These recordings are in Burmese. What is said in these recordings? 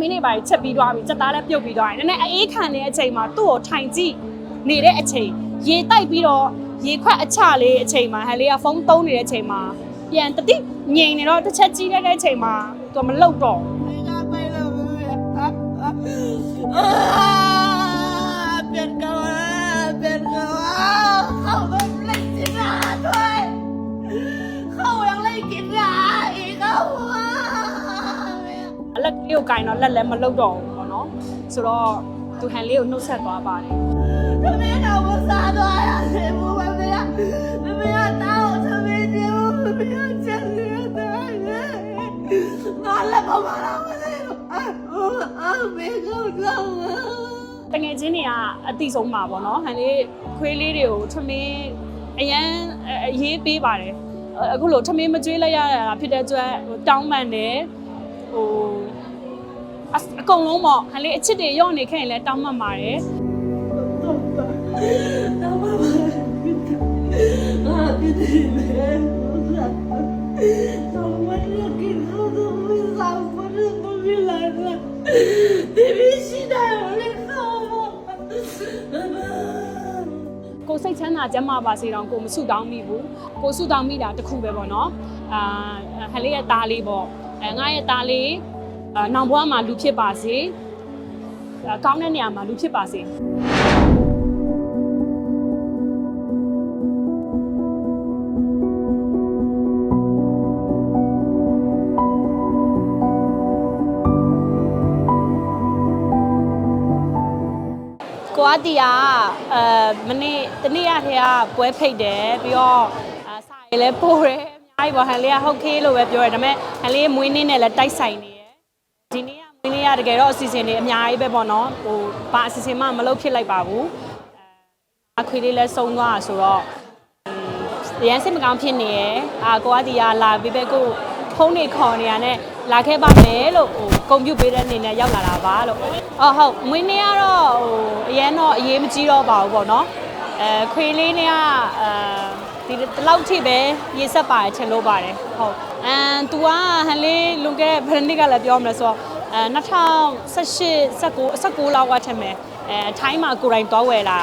မင်းတွေပါချက်ပြီးသွားပြီစက်သားလည်းပြုတ်ပြီးသွားတယ်နည်းနည်းအေးခံနေတဲ့အချိန်မှာသူ့ကိုထိုင်ကြည့်နေတဲ့အချိန်ရေတိုက်ပြီးတော့ရေခွက်အချလေးအချိန်မှာဟန်လေးကဖုန်းသုံးနေတဲ့အချိန်မှာပြန်တတိငြိမ်နေတော့တစ်ချက်ကြီးလိုက်တဲ့အချိန်မှာသူမလောက်တော့ပြန်ကောင်းပြန်ကောင်း ကိုကင်တော့လက်လည်းမလုတော့ဘူးပေါ့နော်ဆိုတော့သူဟန်လေးကိုနှုတ်ဆက်သွားပါတယ်သမီးတော်ကိုစားသွားရတယ်ဘုမမေရမမေရတောင်းသမီးဒီဘုမမေရချက်ရတယ်ငါလည်းဘာမှမလုပ်ဘူးအာမေကတော့တငယ်ချင်းတွေကအတိဆုံးမှာပေါ့နော်ဟန်လေးခွေးလေးတွေကိုသမီးအရန်ရေးပေးပါတယ်အခုလိုထမင်းမကြွေးလိုက်ရတာဖြစ်တဲ့အတွက်ဟိုတောင်းပန်တယ်ဟို အစအကုန်လုံးပေါ့ဟန်လေးအချစ်တွေရော့နေခဲ့ရင်လည်းတောင်းပန်ပါတယ်ကိုယ်စိတ်ချမ်းသာကျန်းမာပါစေတော့ကိုမဆုတောင်းမိဘူးကိုဆုတောင်းမိတာတစ်ခုပဲပေါ့နော်အာဟန်လေးရဲ့သားလေးပေါ့အဲငါရဲ့သားလေးအာ နောင်ဘွားမှာလူဖြစ်ပါစေအာကောင်းတဲ့နေရာမှာလူဖြစ်ပါစေကိုအတီကအဲမနေ့တနေ့ရက်ထဲကပွဲဖိတ်တယ်ပြီးတော့အာစာရေးလည်းပို့တယ်အများကြီးပေါ့ဟန်လေးကဟုတ်ကေးလို့ပဲပြောတယ်ဒါပေမဲ့ဟန်လေးမွေးနေ့နဲ့လည်းတိုက်ဆိုင်နေတယ် ဒီနေ့ကမွေးနေ့ကတကယ်တော့အစီအစဉ်တွေအများကြီးပဲပေါ့နော်ဟိုဘာအစီအစဉ်မှမလုပ်ဖြစ်လိုက်ပါဘူးအဲအခွေလေးလည်းစုံသွားဆိုတော့ရန်စစ်မကောင်းဖြစ်နေရယ်အာကိုအတီကလာပြီးပဲကိုဖုန်းနေခေါ်နေရတဲ့လာခဲ့ပါမယ်လို့ဟိုကွန်ပျူတာပေးတဲ့အနေနဲ့ရောက်လာတာပါလို့အော်ဟုတ်မွေးနေ့ကတော့ဟိုအရင်တော့အရေးမကြီးတော့ပါဘူးပေါ့နော်အဲခွေလေးနဲ့ကအဲ ဒီဒီလောက်ထိပဲရေဆက်ပါတယ်ချင်လို့ပါတယ်ဟုတ်အမ်သူကဟန်လေးလွန်ခဲ့တဲ့ဘယ်နှစ်ကလည်းပြောမလဲဆိုတော့အဲ2018 19 19လောက်ကထင်မယ်အဲထိုင်းမှာကိုယ်တိုင်တွားဝယ်လာ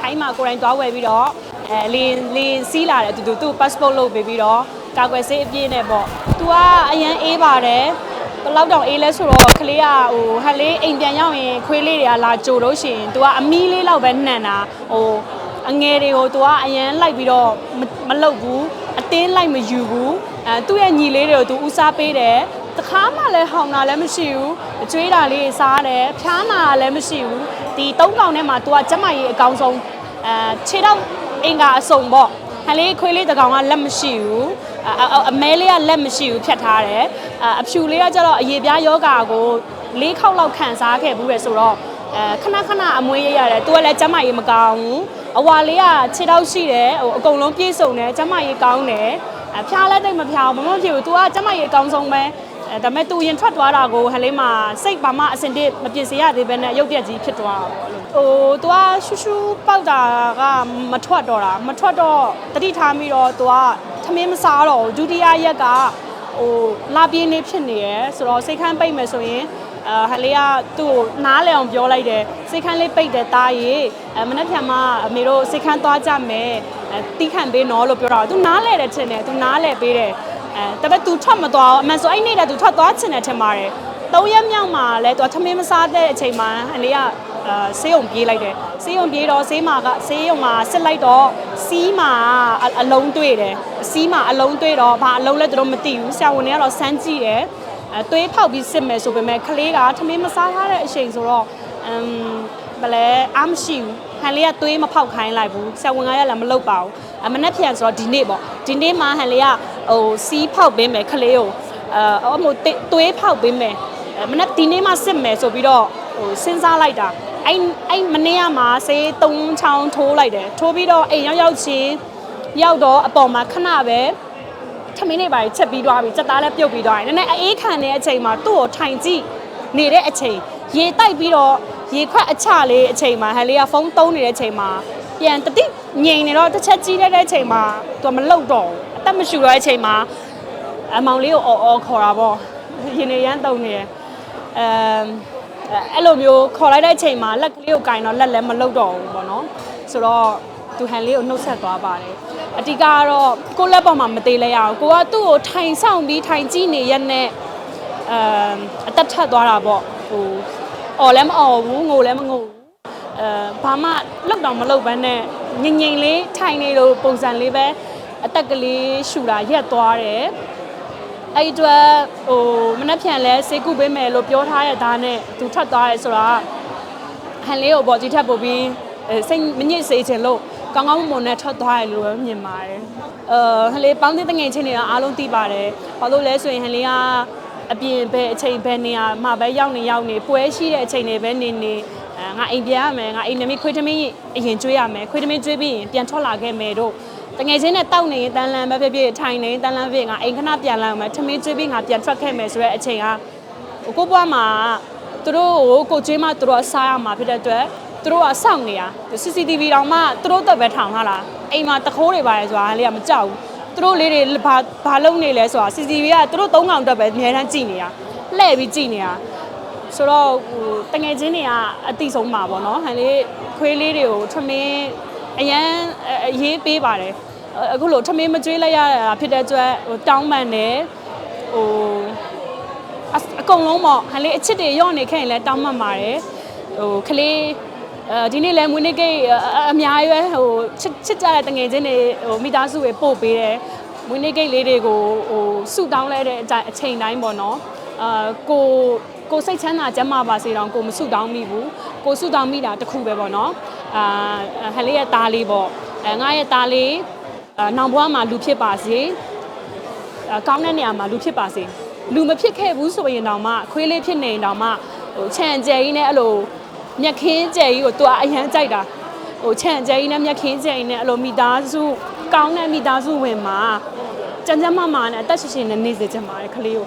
ထိုင်းမှာကိုယ်တိုင်တွားဝယ်ပြီးတော့အဲလင်းလင်းစီးလာတယ်သူသူသူ့ passport လုပ်ပေးပြီးတော့ကာကွယ်ဆေးအပြည့်နဲ့ပေါ့သူကအရန်အေးပါတယ်ဘယ်လောက်တောင်အေးလဲဆိုတော့ကလေးကဟိုဟက်လေးအိမ်ပြန်ရောက်ရင်ခွေးလေးတွေကလာကြိုလို့ရှိရင် तू ကအမီးလေးလောက်ပဲနှံတာဟို အငယ်တွေကိုသူကအရန်လိုက်ပြီးတော့မလုပ်ဘူးအတင်းလိုက်မယူဘူးအဲသူ့ရဲ့ညီလေးတွေကိုသူဦးစားပေးတယ်တခါမှလည်းဟောင်တာလည်းမရှိဘူးအကျွေးတာလေးစားတယ်ဖျားနာတာလည်းမရှိဘူးဒီသုံးကောင်ထဲမှာသူကကျမကြီးအကောင်ဆုံးအဲခြေတော့အင်္ဂါအစုံပေါ့ဟန်လေးခွေးလေးတကောင်ကလက်မရှိဘူးအမဲလေးကလက်မရှိဘူးဖြတ်ထားတယ်အဖြူလေးကကျတော့အရေပြားယောဂါကိုလေးခေါက်လောက်ခံစားခဲ့ဘူးပဲဆိုတော့အဲခဏခဏအမွေးရရတယ်သူကလည်းကျမကြီးမကောင်းဘူး အဝါလေးကခြေထောက်ရှိတယ်ဟိုအကုန်လုံးပြည့်စုံတယ်ကျမကြီးကောင်းတယ်အဖျားလည်းတိတ်မဖျားဘူးမမဖြစ်ဘူး तू ကကျမကြီးအကောင်းဆုံးပဲဒါပေမဲ့သူရင်ထွက်သွားတာကိုဟလေးမှာစိတ်ဘာမှအစင်တစ်မပြစ်စေရသေးပဲနဲ့ရုပ်ပြက်ကြီးဖြစ်သွားတာပေါ့ဟိုသူကရှူရှူပောက်တာကမထွက်တော့တာမထွက်တော့တတိထားပြီးတော့သူကသမင်းမစားတော့ဘူးဒုတိယရက်ကဟိုလာပြင်းနေဖြစ်နေရယ်ဆိုတော့စိတ်ခန်းပိတ်မယ်ဆိုရင် အဲဟလေးကသူ့ကိုနားလည်အောင်ပြောလိုက်တယ်စိတ်ခန်းလေးပိတ်တယ်တားရေအဲမနေ့ဖြန်မှအမေတို့စိတ်ခန်းသွားကြမယ်အဲတီးခံပေးနော်လို့ပြောတော့သူနားလဲတယ်ထင်တယ်သူနားလဲပေးတယ်အဲတပတ်သူထွက်မသွားအောင်အမှန်ဆိုအဲ့နေ့တည်းသူထွက်သွားချင်တယ်ထင်ပါတယ်သုံးရက်မြောက်မှာလဲသူကသမင်းမစားတဲ့အချိန်မှာဟလေးကအာဆေးုံပြေးလိုက်တယ်ဆေးုံပြေးတော့ဆေးမာကဆေးုံမှာဆစ်လိုက်တော့စီးမာအလုံးတွေ့တယ်စီးမာအလုံးတွေ့တော့ဘာအလုံးလဲသူတို့မသိဘူးဆရာဝန်တွေကတော့စမ်းကြည့်တယ် အဲသွေးဖောက်ပြီးစစ်မယ်ဆိုပေမဲ့ကလေးကထမင်းမစားထားတဲ့အချိန်ဆိုတော့အမ်ဘယ်လဲအားမရှိဘူးဟန်လေးကသွေးမဖောက်ခိုင်းလိုက်ဘူးဆရာဝန်ကလည်းမလုပ်ပါဘူးအမနဲ့ပြန်ဆိုတော့ဒီနေ့ပေါ့ဒီနေ့မှဟန်လေးကဟိုစီးဖောက်ပေးမယ်ကလေးကိုအဲအမို့သွေးဖောက်ပေးမယ်အဲမနေ့ဒီနေ့မှစစ်မယ်ဆိုပြီးတော့ဟိုစဉ်းစားလိုက်တာအဲ့အဲ့မနေ့ကမှဆေး၃ချောင်းထိုးလိုက်တယ်ထိုးပြီးတော့အိမ်ရောက်ရောက်ချင်းရောက်တော့အပေါ်မှာခဏပဲ ထမင်းတွေပါချက်ပြီးသွားပြီစက်သားလည်းပြုတ်ပြီးသွားတယ်နည်းနည်းအေးခံနေတဲ့အချိန်မှာသူ့ကိုထိုင်ကြည့်နေတဲ့အချိန်ရေတိုက်ပြီးတော့ရေခွက်အချလေးအချိန်မှာဟန်လေးကဖုန်းသုံးနေတဲ့အချိန်မှာပြန်တတိငြိမ်နေတော့တစ်ချက်ကြီးတဲ့အချိန်မှာသူကမလုံတော့ဘူးအသက်မရှူတော့တဲ့အချိန်မှာအမောင်လေးကိုအော်အော်ခေါ်တာပေါ့ရင်နေရမ်းတုံနေတယ်အဲ့လိုမျိုးခေါ်လိုက်တဲ့အချိန်မှာလက်ကလေးကိုကင်တော့လက်လည်းမလုတော့ဘူးပေါ့နော်ဆိုတော့သူဟန်လေးကိုနှုတ်ဆက်သွားပါတယ် အတိကကတော့ကိုယ့်လက်ပေါ်မှာမသေးလဲရအောင်ကိုကသူ့ကိုထိုင်ဆောင်ပြီးထိုင်ကြည့်နေရက်နဲ့အမ်အသက်ထက်သွားတာပေါ့ဟိုအော်လည်းမအော်ဘူးငိုလည်းမငိုဘူးအဲဘာမှလောက်တော့မလောက်ဘဲနဲ့ငိမ့်ငိမ့်လေးထိုင်နေလို့ပုံစံလေးပဲအသက်ကလေးရှူတာရက်သွားတယ်အဲ့ဒီအတွက်ဟိုမနှက်ဖြန်လဲစေကုပေးမယ်လို့ပြောထားတဲ့သားနဲ့သူထွက်သွားရဲဆိုတာဟန်လေးကိုပေါ်ကြီးထပ်ပို့ပြီးအဲစိတ်မညစ်စေချင်လို့ ကောင်းကောင်းမွန်မွန်နဲ့ထွက်သွားရလို့ပဲမြင်ပါတယ်။အဲဟန်လေးပေါင်းတဲ့တငယ်ချင်းတွေကအားလုံးသိပါတယ်။ဘာလို့လဲဆိုရင်ဟန်လေးကအပြင်ပဲအချိန်ပဲနေရမှာပဲရောက်နေရောက်နေပွဲရှိတဲ့အချိန်တွေပဲနေနေအဲငါအိမ်ပြန်ရမယ်ငါအိမ်နမီခွေးသမီးအရင်ကျွေးရမယ်ခွေးသမီးကျွေးပြီးရင်ပြန်ထွက်လာခဲ့မယ်တို့တငယ်ချင်းနဲ့တောက်နေရင်တန်လန်ပဲဖြစ်ဖြစ်ထိုင်နေရင်တန်လန်ဖြစ်ငါအိမ်ခဏပြန်လာမယ်ထမင်းကျွေးပြီးငါပြန်ထွက်ခဲ့မယ်ဆိုတဲ့အချိန်ကဟိုကိုဘွားမှာသူတို့ကိုကိုကျွေးမှသူတို့ကစားရမှာဖြစ်တဲ့အတွက် သူတို့ကစောင့်နေတာ CCTV တောင်မှသူတို့တက်ပဲထောင်ထားလားအိမ်မှာတခိုးတွေပါလေဆိုတာလေးကမကြောက်ဘူးသူတို့လေးတွေဘာဘာလုပ်နေလဲဆိုတာ CCTV ကသူတို့သုံးကောင်တက်ပဲအများတန်းကြည့်နေတာလှည့်ပြီးကြည့်နေတာဆိုတော့ဟိုတငယ်ချင်းတွေကအတိဆုံးပါပေါ့နော်ဟန်လေးခွေးလေးတွေကိုထမင်းအရန်အရေးပေးပါတယ်အခုလို့ထမင်းမကျွေးလိုက်ရတာဖြစ်တဲ့အတွက်ဟိုတောင်းပန်တယ်ဟိုအအကုန်လုံးပေါ့ဟန်လေးအချစ်တွေရော့နေခဲ့ရင်လည်းတောင်းပန်ပါတယ်ဟိုခလေးအဲ ဒီနေ့လဲမွေးနေ့ကိတ်အအများကြီးပဲဟိုချစ်ချစ်ကြတဲ့တငယ်ချင်းတွေဟိုမိသားစုတွေပို့ပေးတယ်မွေးနေ့ကိတ်လေးတွေကိုဟိုဆုတောင်းလိုက်တဲ့အချိန်အချိန်တိုင်းပေါ့နော်အာကိုကိုစိတ်ချမ်းသာကျန်းမာပါစေတော့ကိုမဆုတောင်းမိဘူးကိုဆုတောင်းမိတာတခုပဲပေါ့နော်အာဟန်လေးရဲ့သားလေးပေါ့အဲငါရဲ့သားလေးအာနောင်ဘွားမှာလူဖြစ်ပါစေအာကောင်းတဲ့နေရာမှာလူဖြစ်ပါစေလူမဖြစ်ခဲ့ဘူးဆိုရင်တောင်မှခွေးလေးဖြစ်နေရင်တောင်မှဟိုခြံကျဲကြီးနဲ့အဲ့လို မြက်ခင်းကျဲကြီးကိုသူကအရန်ကြိုက်တာဟိုခြံကျဲကြီးနဲ့မြက်ခင်းကျဲကြီးနဲ့အဲ့လိုမိသားစုကောင်းတဲ့မိသားစုဝင်မှာကြမ်းကြမ်းမမာနဲ့အသက်ရှင်ရှင်နဲ့နေစေချင်ပါတယ်ခလေးကို